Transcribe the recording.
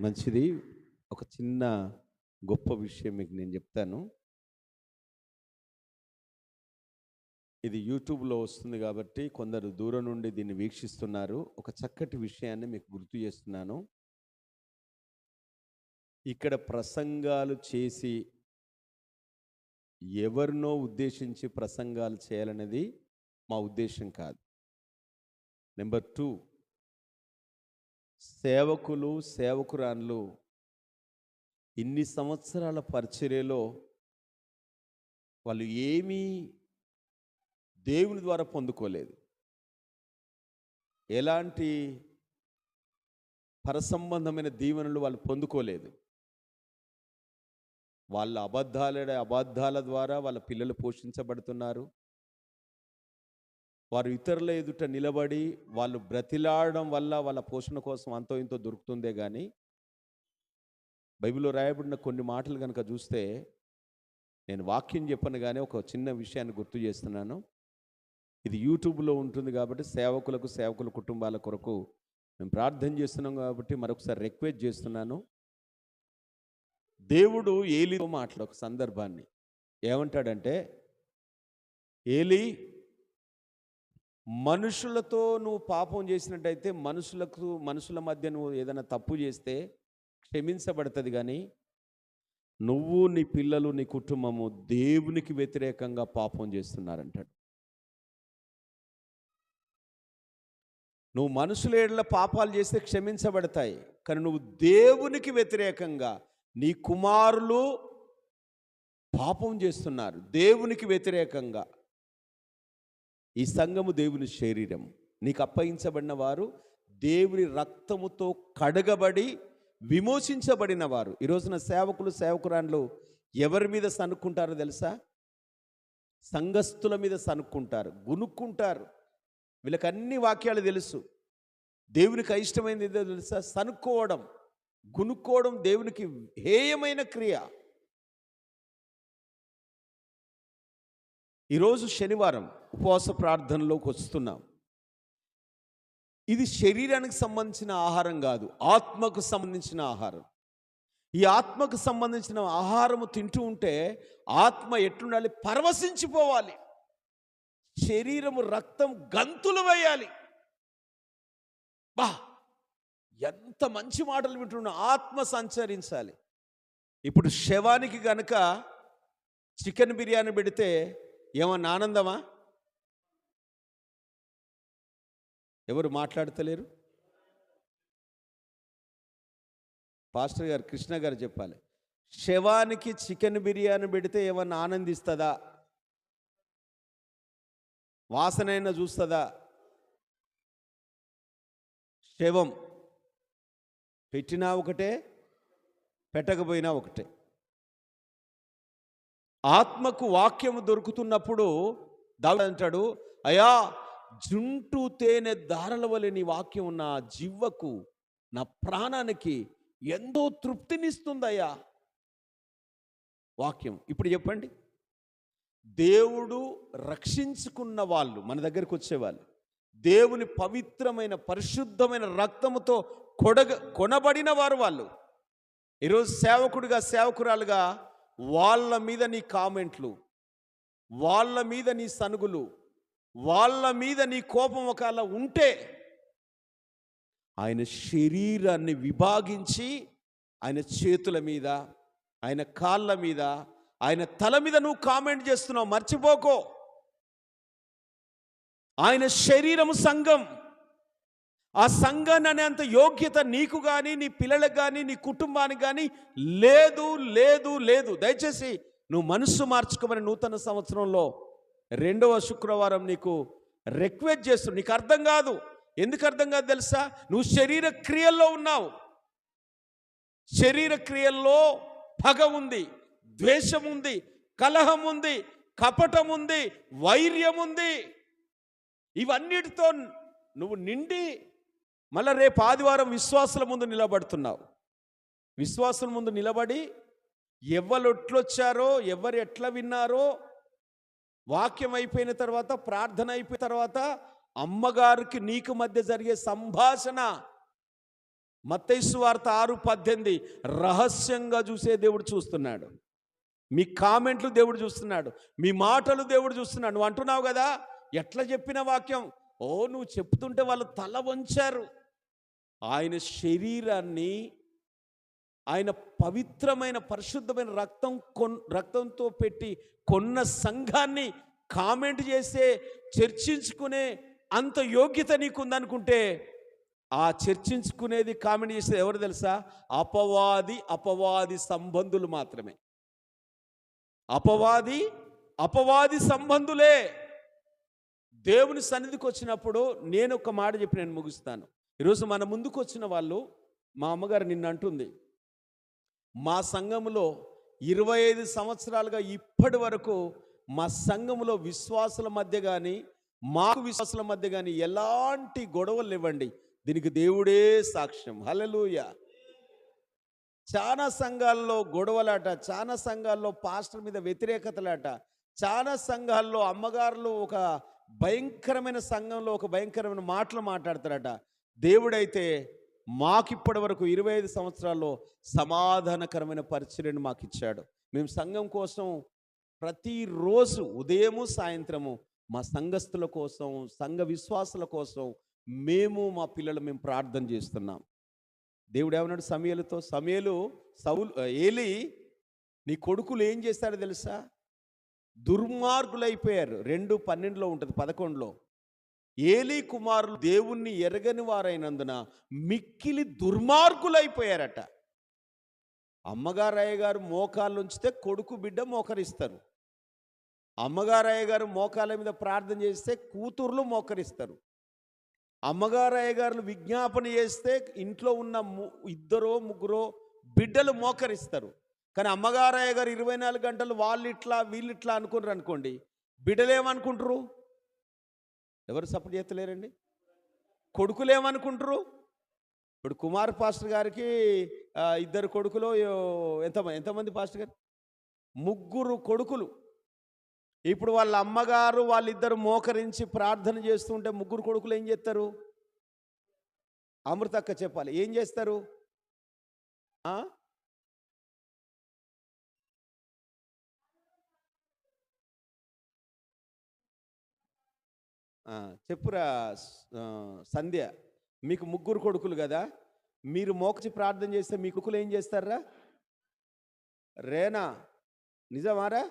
మంచిది. ఒక చిన్న గొప్ప విషయం మీకు నేను చెప్తాను. ఇది యూట్యూబ్లో వస్తుంది కాబట్టి కొందరు దూరం నుండి దీన్ని వీక్షిస్తున్నారు. ఒక చక్కటి విషయాన్ని మీకు గుర్తు చేస్తున్నాను. ఇక్కడ ప్రసంగాలు చేసి ఎవరినో ఉద్దేశించి ప్రసంగాలు చేయాలనేది మా ఉద్దేశం కాదు. నెంబర్ టూ సేవకులు సేవకురాన్లు ఇన్ని సంవత్సరాల పరిచర్యలో వాళ్ళు ఏమీ దేవుని ద్వారా పొందుకోలేదు. ఎలాంటి పరసంబంధమైన దీవెనలు వాళ్ళు పొందుకోలేదు. వాళ్ళ అబద్ధాల అబద్ధాల ద్వారా వాళ్ళ పిల్లలు పోషించబడుతున్నారు. వారు ఇతరుల ఎదుట నిలబడి వాళ్ళు బ్రతిలాడడం వల్ల వాళ్ళ పోషణ కోసం అంతో ఇంతో దొరుకుతుందే కానీ బైబిల్లో రాయబడిన కొన్ని మాటలు కనుక చూస్తే నేను వాక్యం చెప్పను కానీ ఒక చిన్న విషయాన్ని గుర్తు చేస్తున్నాను. ఇది యూట్యూబ్లో ఉంటుంది కాబట్టి సేవకులకు సేవకుల కుటుంబాల కొరకు మేము ప్రార్థన చేస్తున్నాం కాబట్టి మరొకసారి రిక్వెస్ట్ చేస్తున్నాను. దేవుడు ఏలితో మాట్లాడు ఒక సందర్భాన్ని. ఏమంటాడంటే ఏలి మనుషులతో నువ్వు పాపం చేసినట్టయితే మనుషులకు మనుషుల మధ్య నువ్వు ఏదైనా తప్పు చేస్తే క్షమించబడుతుంది కానీ నువ్వు నీ పిల్లలు నీ కుటుంబము దేవునికి వ్యతిరేకంగా పాపం చేస్తున్నారంటాడు. నువ్వు మనుషుల ఏళ్ళ పాపాలు చేస్తే క్షమించబడతాయి కానీ నువ్వు దేవునికి వ్యతిరేకంగా నీ కుమారులు పాపం చేస్తున్నారు దేవునికి వ్యతిరేకంగా. ఈ సంఘము దేవుని శరీరం. నీకు అప్పగించబడిన వారు దేవుని రక్తముతో కడగబడి విమోచించబడిన వారు. ఈ రోజున సేవకులు సేవకురాన్లు ఎవరి మీద సనుక్కుంటారో తెలుసా? సంఘస్థుల మీద సనుక్కుంటారు గునుక్కుంటారు. వీళ్ళకి అన్ని వాక్యాలు తెలుసు. దేవునికి అయిష్టమైనది ఏదో తెలుసా? సనుక్కోవడం గునుక్కోవడం దేవునికి హేయమైన క్రియ. ఈరోజు శనివారం ఉపవాస ప్రార్థనలోకి వస్తున్నాం. ఇది శరీరానికి సంబంధించిన ఆహారం కాదు ఆత్మకు సంబంధించిన ఆహారం. ఈ ఆత్మకు సంబంధించిన ఆహారము తింటూ ఉంటే ఆత్మ ఎట్లుండాలి? పరవశించిపోవాలి. శరీరము రక్తం గంతులు వేయాలి. బా! ఎంత మంచి మాటలు వింటున్నా ఆత్మ సంచరించాలి. ఇప్పుడు శవానికి గనక చికెన్ బిర్యానీ పెడితే ఏమన్నా ఆనందమా? ఎవరు మాట్లాడతలేరు? పాస్టర్ గారు కృష్ణ గారు చెప్పాలి. శవానికి చికెన్ బిర్యానీ పెడితే ఏమన్నా ఆనందిస్తుందా? వాసనైనా చూస్తుందా? శవం పెట్టినా ఒకటే పెట్టకపోయినా ఒకటే. ఆత్మకు వాక్యము దొరుకుతున్నప్పుడు దావుడు అంటాడు అయా జుంటు తేనె దారల వలె నీ వాక్యం నా జివ్వకు నా ప్రాణానికి ఎంతో తృప్తినిస్తుందయ్యా. వాక్యం. ఇప్పుడు చెప్పండి. దేవుడు రక్షించుకున్న వాళ్ళు మన దగ్గరికి వచ్చేవాళ్ళు దేవుని పవిత్రమైన పరిశుద్ధమైన రక్తముతో కొడగ కొనబడిన వారు వాళ్ళు. ఈరోజు సేవకుడిగా సేవకురాలుగా వాళ్ళ మీద నీ కామెంట్లు వాళ్ళ మీద నీ సనుగులు వాళ్ళ మీద నీ కోపం ఒకవేళ ఉంటే ఆయన శరీరాన్ని విభాగించి ఆయన చేతుల మీద ఆయన కాళ్ళ మీద ఆయన తల మీద నువ్వు కామెంట్ చేస్తున్నావు మర్చిపోకో. ఆయన శరీరము సంఘం. ఆ సంఘాన్ని అనేంత యోగ్యత నీకు కానీ నీ పిల్లలకు కానీ నీ కుటుంబానికి కానీ లేదు లేదు లేదు. దయచేసి నువ్వు మనస్సు మార్చుకోమని నూతన సంవత్సరంలో రెండవ శుక్రవారం నీకు రిక్వెస్ట్ చేస్తు నీకు అర్థం కాదు. ఎందుకు అర్థం కాదు తెలుసా? నువ్వు శరీర క్రియల్లో ఉన్నావు. శరీర క్రియల్లో పగ ఉంది ద్వేషం ఉంది కలహం ఉంది కపటం ఉంది వైర్యం ఉంది. ఇవన్నిటితో నువ్వు నిండి మళ్ళా రేపు ఆదివారం విశ్వాసుల ముందు నిలబడుతున్నావు. విశ్వాసుల ముందు నిలబడి ఎవరు ఎట్లొచ్చారో ఎవరు ఎట్లా విన్నారో వాక్యం అయిపోయిన తర్వాత ప్రార్థన అయిపోయిన తర్వాత అమ్మగారికి నీకు మధ్య జరిగే సంభాషణ. మత్తైసు వార్త ఆరు పద్దెనిమిది. రహస్యంగా చూసే దేవుడు చూస్తున్నాడు. మీ కామెంట్లు దేవుడు చూస్తున్నాడు. మీ మాటలు దేవుడు చూస్తున్నాడు. నువ్వు అంటున్నావు కదా ఎట్లా చెప్పిన వాక్యం? ఓ నువ్వు చెప్తుంటే వాళ్ళు తల వంచారు. ఆయన శరీరాన్ని ఆయన పవిత్రమైన పరిశుద్ధమైన రక్తం కొన్ రక్తంతో పెట్టి కొన్న సంఘాన్ని కామెంట్ చేసే చర్చించుకునే అంత యోగ్యత నీకుందనుకుంటే ఆ చర్చించుకునేది కామెంట్ చేసేది ఎవరు తెలుసా? అపవాది అపవాది సంబంధులు మాత్రమే. అపవాది అపవాది సంబంధులే. దేవుని సన్నిధికి వచ్చినప్పుడు నేను ఒక మాట చెప్పి నేను ముగిస్తాను. ఈరోజు మన ముందుకు వచ్చిన వాళ్ళు మా అమ్మగారు నిన్న అంటుంది మా సంఘములో ఇరవై ఐదు సంవత్సరాలుగా ఇప్పటి వరకు మా సంఘములో విశ్వాసుల మధ్య కానీ మాకు విశ్వాసుల మధ్య కానీ ఎలాంటి గొడవలు ఇవ్వండి దీనికి దేవుడే సాక్ష్యం. హలలుయ చాలా సంఘాల్లో గొడవలాట చాలా సంఘాల్లో పాస్టర్ మీద వ్యతిరేకతలాట చాలా సంఘాల్లో అమ్మగారులు ఒక భయంకరమైన సంఘంలో ఒక భయంకరమైన మాటలు మాట్లాడతారట. దేవుడైతే మాకు ఇప్పటి వరకు ఇరవై ఐదు సంవత్సరాల్లో సమాధానకరమైన పరిచర్యను మాకు ఇచ్చాడు మేము సంఘం కోసం ప్రతిరోజు ఉదయము సాయంత్రము మా సంఘస్థుల కోసం సంఘ విశ్వాసుల కోసం మేము మా పిల్లలు మేము ప్రార్థన చేస్తున్నాం. దేవుడు ఏమన్నాడు సమయలతో? సమయలు సౌలు ఏలి నీ కొడుకులు ఏం చేస్తారో తెలుసా? దుర్మార్గులైపోయారు. రెండు పన్నెండులో ఉంటుంది పదకొండులో. ఏలీ కుమారులు దేవుణ్ణి ఎరగని వారైనందున మిక్కిలి దుర్మార్గులైపోయారట. అమ్మగారు అయ్యగారు మోకాళ్ళు ఉంచితే కొడుకు బిడ్డ మోకరిస్తారు. అమ్మగారయ్య గారు మోకాళ్ళ మీద ప్రార్థన చేస్తే కూతుర్లు మోకరిస్తారు. అమ్మగారయ్య గారు విజ్ఞాపన చేస్తే ఇంట్లో ఉన్న ము- ఇద్దరో ముగ్గురో బిడ్డలు మోకరిస్తారు. కానీ అమ్మగారయ్య గారు ఇరవై నాలుగు గంటలు వాళ్ళు ఇట్లా వీళ్ళు ఇట్లా అనుకున్నారు అనుకోండి బిడ్డలేమనుకుంటారు ఎవరు సపోర్ట్ చేస్తలేరండి? కొడుకులు ఏమనుకుంటారు ఇప్పుడు కుమార్ పాస్టర్ గారికి ఇద్దరు కొడుకులు ఎంత ఎంతమంది ఎంతమంది పాస్టర్ గారు? ముగ్గురు కొడుకులు. ఇప్పుడు వాళ్ళ అమ్మగారు వాళ్ళిద్దరు మోకరించి ప్రార్థన చేస్తుంటే ముగ్గురు కొడుకులు ఏం చేస్తారు? అమృతక్క చెప్పాలి. ఏం చేస్తారు? చెప్పురా సంధ్య మీకు ముగ్గురు కొడుకులు కదా మీరు మోకచి ప్రార్థన చేస్తే మీ కొడుకులు ఏం చేస్తారా? రేనా నిజమారా?